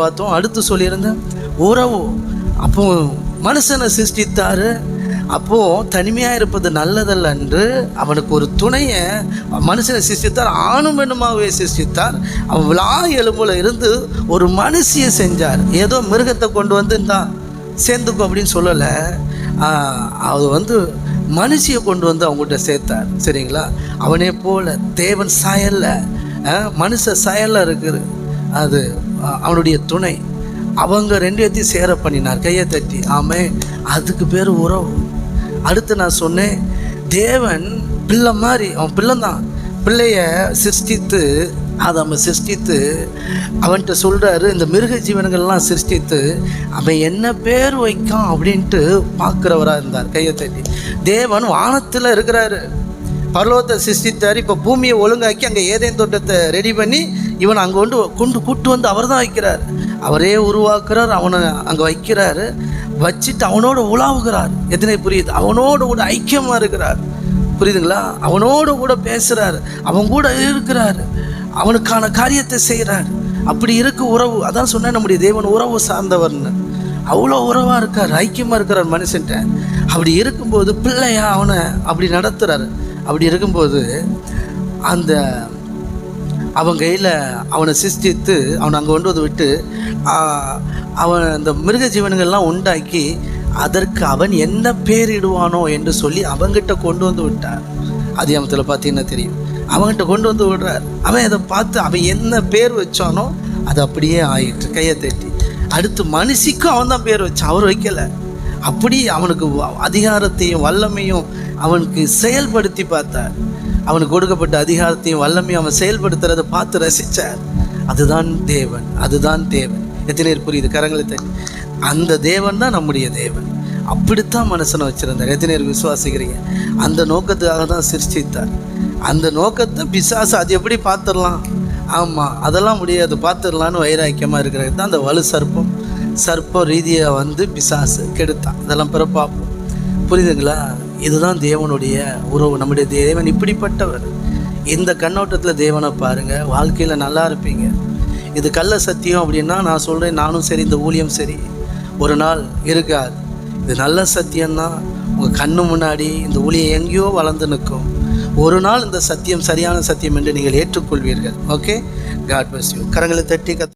பார்த்தோம் அடுத்து சொல்லியிருந்தேன் உறவு அப்போ மனுஷனை சிருஷ்டித்தாரு. அப்போது தனிமையாக இருப்பது நல்லதல்ல என்று அவனுக்கு ஒரு துணையை மனுஷனை சிருஷ்டித்தார் ஆணும் பெண்ணுமாகவே சிருஷ்டித்தார். அவன் விழா எலும்புல இருந்து ஒரு மனுஷியை செஞ்சார். ஏதோ மிருகத்தை கொண்டு வந்து இந்தா சேர்ந்துக்கும் அப்படின்னு சொல்லலை. அது வந்து மனுஷியை கொண்டு வந்து அவங்ககிட்ட சேர்த்தார். சரிங்களா? அவனே போல தேவன் சாயலில் மனுஷ சாயல்ல இருக்குது. அது அவனுடைய துணை. அவங்க ரெண்டு பேர்த்தையும் சேர பண்ணினார் கையை தட்டி. ஆமே அதுக்கு பேர் உறவு. அடுத்து நான் சொன்னேன் தேவன் பிள்ளை மாதிரி அவன் பிள்ளை தான் பிள்ளைய சிருஷ்டித்து அதை அவன் சிருஷ்டித்து அவன்கிட்ட சொல்கிறாரு இந்த மிருக ஜீவனங்கள்லாம் சிருஷ்டித்து அவன் என்ன பேர் வைக்கான் அப்படின்ட்டு பார்க்குறவராக இருந்தார் கையை தட்டி. தேவன் வானத்தில் இருக்கிறாரு. பரலோகத்தை சிருஷ்டித்தார். இப்போ பூமியை ஒழுங்காக்கி அங்கே ஏதேன் தோட்டத்தை ரெடி பண்ணி இவன் அங்கே கொண்டு கொண்டு கூட்டு வந்து அவர் தான் வைக்கிறார். அவரே உருவாக்குறார் அவனை அங்கே வைக்கிறாரு. வச்சுட்டு அவனோட உலாவுகிறார். எத்தனை புரியுது? அவனோட கூட ஐக்கியமாக இருக்கிறார். புரியுதுங்களா? அவனோட கூட பேசுகிறாரு அவன் கூட இருக்கிறாரு. அவனுக்கான காரியத்தை செய்கிறார் அப்படி இருக்கு உறவு. அதான் சொன்னேன் நம்முடைய தேவன் உறவு சார்ந்தவர்னு. அவ்வளோ உறவாக இருக்கார் ஐக்கியமாக இருக்கிறார் மனுஷன்ட்ட. அப்படி இருக்கும்போது பிள்ளையா அவனை அப்படி நடத்துகிறாரு அப்படி இருக்கும்போது அந்த அவன் கையில் அவனை சிஷ்டித்து அவனை அங்கே கொண்டு வந்து விட்டு அவன் அந்த மிருக ஜீவன்கள்லாம் உண்டாக்கி அதற்கு அவன் என்ன பேரிடுவானோ என்று சொல்லி அவங்கிட்ட கொண்டு வந்து விட்டார் அதிகாமத்தில் பார்த்தீங்கன்னா தெரியும்? அவன்கிட்ட கொண்டு வந்து விடுறார். அவன் அதை பார்த்து அவன் என்ன பேர் வச்சானோ அது அப்படியே ஆயிட்டு கையை தட்டி அடுத்து மனுஷிக்கும் அவன் தான் பேர் வச்சான். அவர் வைக்கலை. அப்படி அவனுக்கு அதிகாரத்தையும் வல்லமையும் அவனுக்கு செயல்படுத்தி பார்த்தார். அவனுக்கு கொடுக்கப்பட்ட அதிகாரத்தையும் வல்லமையும் அவன் செயல்படுத்துறதை பார்த்து ரசித்தார் அதுதான் தேவன் அதுதான் தேவன். எத்தனை பேர் புரியுது? கரங்களை தட்டி. அந்த தேவன் தான் நம்முடைய தேவன். அப்படித்தான் மனுஷனை வச்சுருந்தார். எத்தனை பேர் விசுவாசிக்கிறீங்க? அந்த நோக்கத்துக்காக தான் சிருஷ்டித்தார். அந்த நோக்கத்தை பிசாசு அது எப்படி பார்த்துடலாம்? ஆமாம் அதெல்லாம் முடியாது. பார்த்துடலான்னு வைராக்கியமாக இருக்கிறது தான் அந்த வலு சர்ப்பம். சர்ப்ப ரீதியாக வந்து பிசாசு கெடுத்தான். இதெல்லாம் பிற பார்ப்போம். புரியுதுங்களா? இதுதான் தேவனுடைய உறவு. நம்முடைய தேவன் இப்படிப்பட்டவர். இந்த கண்ணோட்டத்தில் தேவனை பாருங்கள் வாழ்க்கையில் நல்லா இருப்பீங்க. இது கள்ள சத்தியம் அப்படின்னா நான் சொல்கிறேன் நானும் சரி இந்த ஊழியம் சரி. ஒரு நாள் இருக்காது. இது நல்ல சத்தியம்தான் உங்கள் கண்ணு முன்னாடி இந்த ஊழியம் எங்கேயோ வளர்ந்து நிற்கும். ஒரு நாள் இந்த சத்தியம் சரியான சத்தியம் என்று நீங்கள் ஏற்றுக்கொள்வீர்கள். ஓகே காட் பஸ் யூ கரங்களை தட்டி கத்